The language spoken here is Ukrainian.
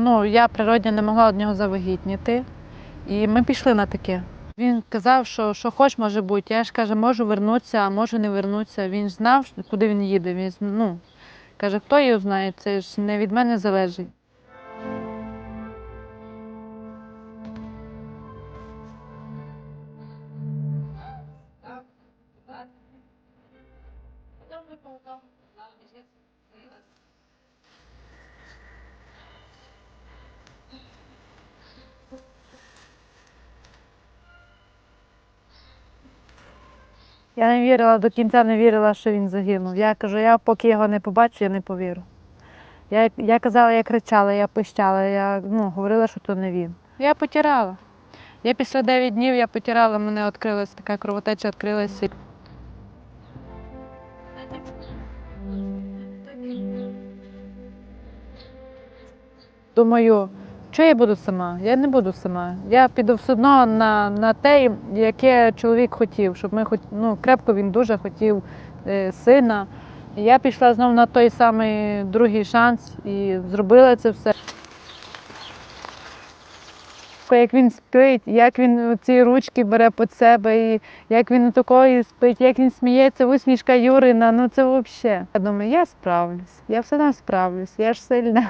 ну, я природня не могла від нього завагітніти. І ми пішли на таке. Він казав, що що хоч може бути. Я ж каже, можу вернутися, а можу не вернутися. Він ж знав, куди він їде. Він, ну, каже, хто його знає, це ж не від мене залежить. Я не вірила, до кінця не вірила, що він загинув. Я кажу, я поки його не побачу, я не повірю. Я, я казала, я кричала, я пищала, я ну, говорила, що то не він. Я потирала. Я після 9 днів я потирала, мене відкрилась така кровотеча відкрилася. Думаю, що я буду сама? Я не буду сама. Я піду все одно на, на те, яке чоловік хотів, щоб ми хоч ну, крепко він дуже хотів е, сина. І я пішла знову на той самий другий шанс і зробила це все. Як він спить, як він ці ручки бере під себе, і як він такої спить, як він сміється, усмішка Юрина, ну це взагалі. Я думаю, я справлюсь, я все справлюсь, я ж сильна.